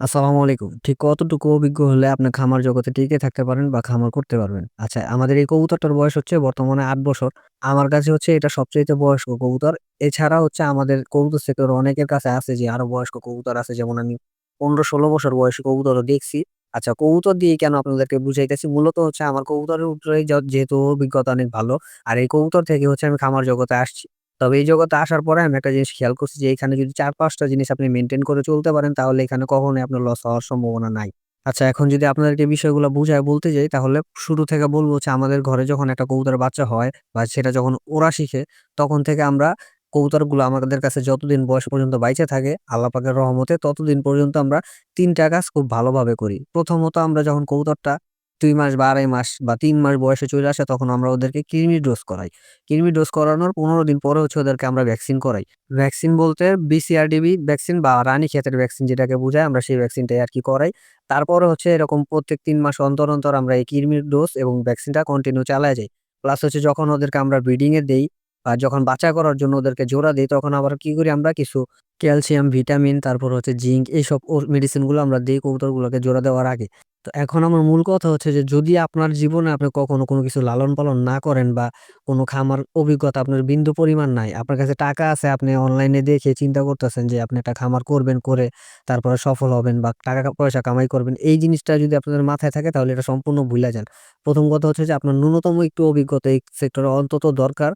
আসসালামু আলাইকুম। ঠিক কতটুকু অভিজ্ঞ হলে আপনি খামার জগতে টিকে থাকতে পারেন বা খামার করতে পারবেন? আচ্ছা, আমাদের এই কবুতরটার বয়স হচ্ছে বর্তমানে আট বছর। আমার কাছে হচ্ছে এটা সবচাইতে বয়স্ক কবুতর। এছাড়া হচ্ছে আমাদের কবুতর সেক্টরে অনেকের কাছে আছে যে আরও বয়স্ক কবুতর আছে। যেমন আমি ১৫-১৬ বছর বয়সী কবুতরও দেখছি। আচ্ছা, কবুতর দিয়ে কেন আপনাদেরকে বুঝাইতেছি? মূলত হচ্ছে আমার কবুতরের উপরেই য যেহেতু অভিজ্ঞতা অনেক ভালো। আর এই কবুতর থেকে হচ্ছে আমি খামার জগতে আসছি। তবে এই জগতে আসার পরে আমি একটা জিনিস খেয়াল করছি যে, এখানে যদি চার পাঁচটা জিনিস আপনি মেনটেন করে চলতে পারেন, তাহলে এখানে কখনোই আপনার লস হওয়ার সম্ভাবনা নাই। আচ্ছা এখন যদি আপনাদেরকে বিষয়গুলো বুঝায় বলতে যাই, তাহলে শুরু থেকে বলব যে আমাদের ঘরে যখন একটা কবুতরের বাচ্চা হয় বা সেটা যখন ওরা শিখে, তখন থেকে আমরা কবুতরগুলো আমাদের কাছে যতদিন বয়স পর্যন্ত বাইচে থাকে, আল্লাহ পাকের রহমতে ততদিন পর্যন্ত আমরা তিনটা কাজ খুব ভালোভাবে করি। প্রথমত আমরা যখন কবুতরটা ২ মাস বা ২.৫ মাস বা তিন মাস বয়সে চলে আসে তখন আমরা ওদেরকে কৃমির ডোজ করাই। কৃমির ডোজ করানোর ১৫ দিন পরে হচ্ছে ওদেরকে আমরা ভ্যাকসিন করাই। ভ্যাকসিন বলতে বিসিআরডিবি ভ্যাকসিন বা রানী ক্ষেতের ভ্যাকসিন যেটাকে বোঝায় আমরা সেই ভ্যাকসিনটাই আর কি করাই। তারপরে হচ্ছে এরকম প্রত্যেক তিন মাস অন্তর, অন্তর আমরা এই কৃমির ডোজ এবং ভ্যাকসিনটা কন্টিনিউ চালায়া যাই। প্লাস হচ্ছে যখন ওদেরকে আমরা ব্রিডিংয়ে দেই বা যখন বাচ্চা করার জন্য ওদেরকে জোড়া দিই তখন আবার কি করি আমরা কিছু ক্যালসিয়াম, ভিটামিন তারপর হচ্ছে জিঙ্ক এইসব ওর মেডিসিনগুলো আমরা দিই কবুতরগুলোকে জোড়া দেওয়ার আগে। তো এখন আমার মূল কথা হচ্ছে যে যদি আপনার জীবনে আপনি কখনো কোনো কিছু লালন-পালন না করেন বা কোনো খামার অভিজ্ঞতা আপনার বিন্দু পরিমাণ নাই। আপনার কাছে টাকা আছে আপনি অনলাইনে দেখে চিন্তা করতেছেন যে আপনি একটা খামার করবেন, করে তারপরে সফল হবেন বা টাকা পয়সা কামাই করবেন। এই জিনিসটা যদি আপনাদের মাথায় থাকে তাহলে এটা সম্পূর্ণ ভুলে যান। প্রথম কথা হচ্ছে যে আপনার ন্যূনতম একটু অভিজ্ঞতা এই সেক্টরে অন্তত দরকার।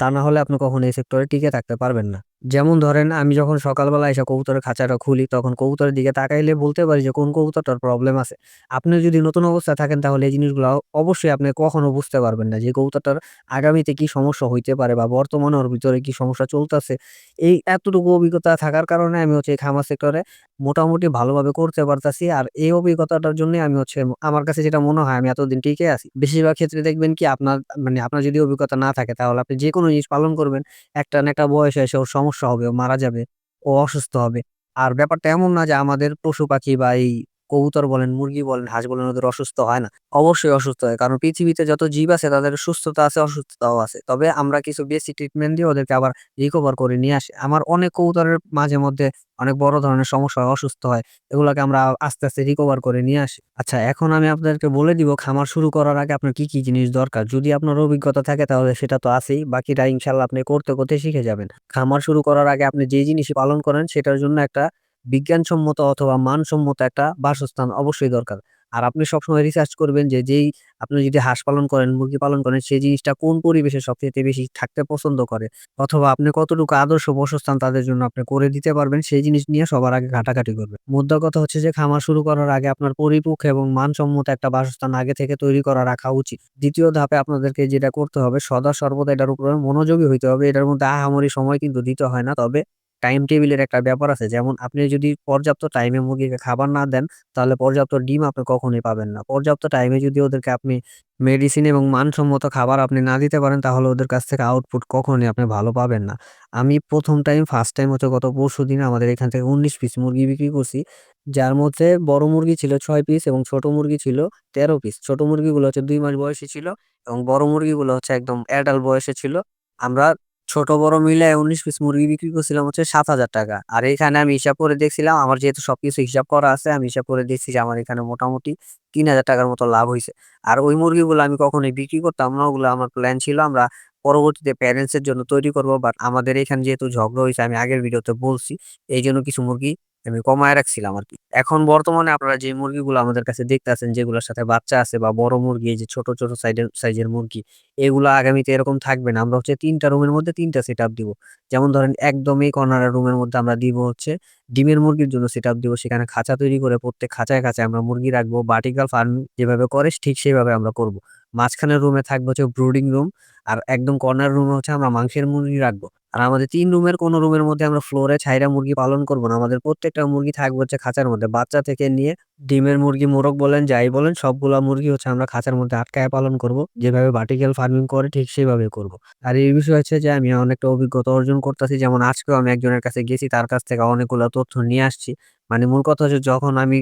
তা না হলে আপনি কখনো এই সেক্টরে টিকে থাকতে পারবেন না। যেমন ধরেন আমি যখন সকালবেলা এসে কবুতরের খাঁচাটা খুলি, তখন কবুতরের দিকে তাকাইলে বলতে পারি যে, কোন কবুতরটার প্রবলেম আছে। আপনি যদি নতুন অবস্থায় থাকেন, তাহলে এই জিনিসগুলো অবশ্যই আপনি কখনো বুঝতে পারবেন না যে, কবুতরটার আগামীতে কি সমস্যা হইতে পারে বা বর্তমানে ওর ভিতরে কি সমস্যা চলতেছে। এই এতটুকু অভিজ্ঞতা থাকার কারণে আমি হচ্ছে এই খামার সেক্টরে মোটামুটি ভালোভাবে করতে পারতাছি। আর এই অভিজ্ঞতাটার জন্যই আমি হচ্ছে আমার কাছে যেটা মনে হয় আমি এতদিন টিকে আছি। বেশিরভাগ ক্ষেত্রে দেখবেন কি আপনার মানে আপনার যদি অভিজ্ঞতা না থাকে তাহলে আপনি যে কোনো জিনিস পালন করবেন একটা না একটা বয়সে এসে ওর সমস্যা হবে, ও মারা যাবে, ও অসুস্থ হবে। আর ব্যাপারটা এমন না যে আমাদের পশু-পাখি বা এই কবুতর বলেন, মুরগি বলেন, হাঁস বলেন ওদের অসুস্থ হয় না। অবশ্যই অসুস্থ হয়। কারণ পৃথিবীতে যত জীব আছে তাদের সুস্থতা আছে, অসুস্থতাও আছে। তবে আমরা কিছু বেসিক ট্রিটমেন্ট দিয়ে ওদেরকে আবার রিকভার করে নিয়ে আসি। আমার অনেক কবুতরের মাঝে মধ্যে অনেক বড় ধরনের সমস্যা হয়, অসুস্থ হয়। এগুলোকে আমরা আস্তে, আস্তে রিকভার করে নিয়ে আসি। আচ্ছা এখন আমি আপনাদেরকে বলে দিব খামার শুরু করার আগে আপনার কি, কি জিনিস দরকার। যদি আপনার অভিজ্ঞতা থাকে তাহলে সেটা তো আছেই। বাকিটা ইনশাল্লাহ আপনি করতে, করতে শিখে যাবেন। খামার শুরু করার আগে আপনি যেই জিনিসই পালন করেন সেটার জন্য একটা বিজ্ঞানসম্মত অথবা মানসম্মত একটা বাসস্থান অবশ্যই দরকার। আর আপনি সবসময় রিসার্চ করবেন যে যেই আপনি যদি হাঁস পালন করেন, মুরগি পালন করেন সেই জিনিসটা কোন পরিবেশে সবচাইতে বেশি থাকতে পছন্দ করে। অথবা আপনি কতটুকু আদর্শ বাসস্থান তাদের জন্য আপনি করে দিতে পারবেন সেই জিনিস নিয়ে সবার আগে ঘাটাঘাটি করবেন। মোদ্দা কথা হচ্ছে যে খামার শুরু করার আগে আপনার পরিপক্ষ এবং মানসম্মত একটা বাসস্থান আগে থেকে তৈরি করা রাখা উচিত। দ্বিতীয় ধাপে আপনাদেরকে যেটা করতে হবে সদা সর্বদা এটার উপরে মনোযোগী হইতে হবে। এটার মধ্যে আহামরি সময় কিন্তু দিতে হয় না। তবে টাইম টেবিলের একটা ব্যাপার আছে। যেমন আপনি যদি পর্যাপ্ত টাইমে মুরগিকে খাবার না দেন, তাহলে পর্যাপ্ত ডিম আপনি কখনোই পাবেন না। পর্যাপ্ত টাইমে যদি ওদেরকে আপনি মেডিসিন এবং মানসম্মত খাবার আপনি না দিতে পারেন, তাহলে ওদের কাছ থেকে আউটপুট কখনোই আপনি ভালো পাবেন না। আমি প্রথম টাইম ফার্স্ট টাইম হচ্ছে গত পরশু দিন আমাদের এখান থেকে ১৯ পিস মুরগি বিক্রি করছি। যার মধ্যে বড় মুরগি ছিল ছয় পিস এবং ছোট মুরগি ছিল ১৩ পিস। ছোট মুরগিগুলো হচ্ছে দুই মাস বয়সী ছিল এবং বড় মুরগিগুলো হচ্ছে একদম অ্যাডাল্ট বয়সে ছিল। আমরা ছোট বড় মিলে উনিশ পিস মুরগি বিক্রি করছিলাম হচ্ছে ৳৭,০০০ আর এখানে আমি হিসাব করে দেখছিলাম আমার যেহেতু সবকিছু হিসাব করা আছে, আমি হিসাব করে দেখছি যে আমার এখানে মোটামুটি তিন হাজার টাকার মতো লাভ হয়েছে আর ওই মুরগিগুলো আমি কখনোই বিক্রি করতাম না। ওগুলো আমার প্ল্যান ছিল আমরা পরবর্তীতে প্যারেন্টস এর জন্য তৈরি করব বাট আমাদের এখানে যেহেতু ঝগড়া হয়েছে আমি আগের ভিডিওতে বলছি। এই জন্য কিছু মুরগি আমি কমায় রাখছিলাম আর কি এখন বর্তমানে আপনারা যে মুরগিগুলো আমাদের কাছে দেখতে আছেন যেগুলোর সাথে বাচ্চা আছে বা বড় মুরগি যে ছোট, ছোট সাইডের সাইজের মুরগি এগুলো আগামীতে এরকম থাকবে না। আমরা হচ্ছে তিনটা রুমের মধ্যে তিনটা সেট আপ দিব। যেমন ধরেন একদমই কর্নারের রুমের মধ্যে আমরা দিব হচ্ছে ডিমের মুরগির জন্য সেট আপ দিব। সেখানে খাঁচা তৈরি করে প্রত্যেক খাঁচায়, খাঁচায় আমরা মুরগি রাখব। ভার্টিকাল ফার্মিং যেভাবে করে ঠিক সেভাবে আমরা করব। মাঝখানের রুমে থাকবে হচ্ছে ব্রুডিং রুম। আর একদম কর্নার রুমে হচ্ছে আমরা মাংসের মুরগি রাখব। আর আমাদের তিন রুমের কোন রুমের মধ্যে আমরা ফ্লোরে ছাইরা মুরগি পালন করব না। আমাদের প্রত্যেকটা মুরগি থাকবে হচ্ছে খাঁচার মধ্যে। বাচ্চা থেকে নিয়ে ডিমের মুরগি, মোরগ বলেন যাই বলেন সবগুলা মুরগি হচ্ছে আমরা খাঁচার মধ্যে আটকায় পালন করব। যেভাবে ভার্টিক্যাল ফার্মিং করে ঠিক সেভাবে করব। আর এই বিষয় হচ্ছে যে আমি অনেকটা অভিজ্ঞতা অর্জন করতেছি। যেমন আজকেও আমি একজনের কাছে গেছি তার কাছ থেকে অনেকগুলা তথ্য নিয়ে আসছি। মানে মূল কথা হচ্ছে যখন আমি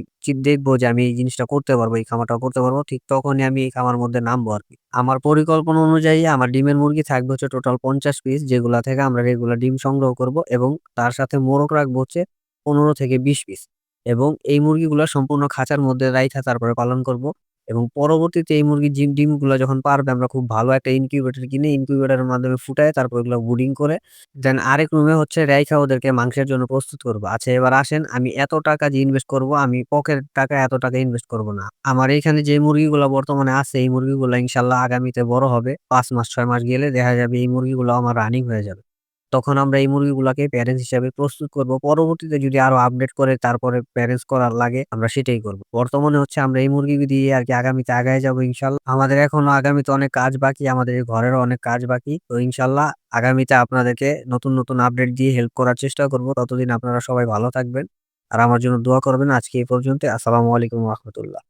দেখব যে আমি এই জিনিসটা করতে পারব, এই খামারটা করতে পারব ঠিক তখনই আমি এই খামার মধ্যে নামবো আর কি আমার পরিকল্পনা অনুযায়ী আমার ডিমের মুরগি থাকবে হচ্ছে টোটাল ৫০ পিস যেগুলা থেকে আমরা রেগুলার ডিম সংগ্রহ করব এবং তার সাথে মোরগ রাখব হচ্ছে ১৫ থেকে ২০ পিস। এবং এই মুরগিগুলো সম্পূর্ণ খাঁচার মধ্যে রাইখা তারপরে পালন করব এবং পরবর্তীতে এই মুরগির জিম ডিমগুলা যখন পারবে, আমরা খুব ভালো একটা ইনকিউবেটর কিনে ইনকিউবেটরের মাধ্যমে ফুটায়, তারপর এগুলো ব্রুডিং করে দেন আরেক রুমে হচ্ছে রাইখা ওদেরকে মাংসের জন্য প্রস্তুত করব আচ্ছা এবার আসেন, আমি এত টাকা যে ইনভেস্ট করব, আমি পকেট টাকা এত টাকা ইনভেস্ট করব না। আমার এইখানে যে মুরগিগুলো বর্তমানে আছে, এই মুরগিগুলো ইনশাআল্লাহ আগামীতে বড় হবে। পাঁচ মাস, ছয় মাস গেলে দেখা যাবে এই মুরগিগুলো আমার রানিং হয়ে যাবে। তখন আমরা এই মুরগিগুলাকে প্যারেন্টস হিসাবে প্রস্তুত করব। পরবর্তীতে যদি আরও আপডেট করে তারপরে প্যারেন্টস করার লাগে আমরা সেটাই করব। বর্তমানে হচ্ছে আমরা এই মুরগি দিয়ে আর কি আগামীতে আগায় যাব ইনশাল্লাহ আমাদের এখনও আগামীতে অনেক কাজ বাকি। আমাদের ঘরেরও অনেক কাজ বাকি। তো ইনশাল্লাহ আগামীতে আপনাদেরকে নতুন, নতুন আপডেট দিয়ে হেল্প করার চেষ্টা করব। ততদিন আপনারা সবাই ভালো থাকবেন। আর আমার জন্য দোয়া করবেন। আজকে এই পর্যন্ত আসসালামু আলাইকুম রাহমাতুল্লাহ।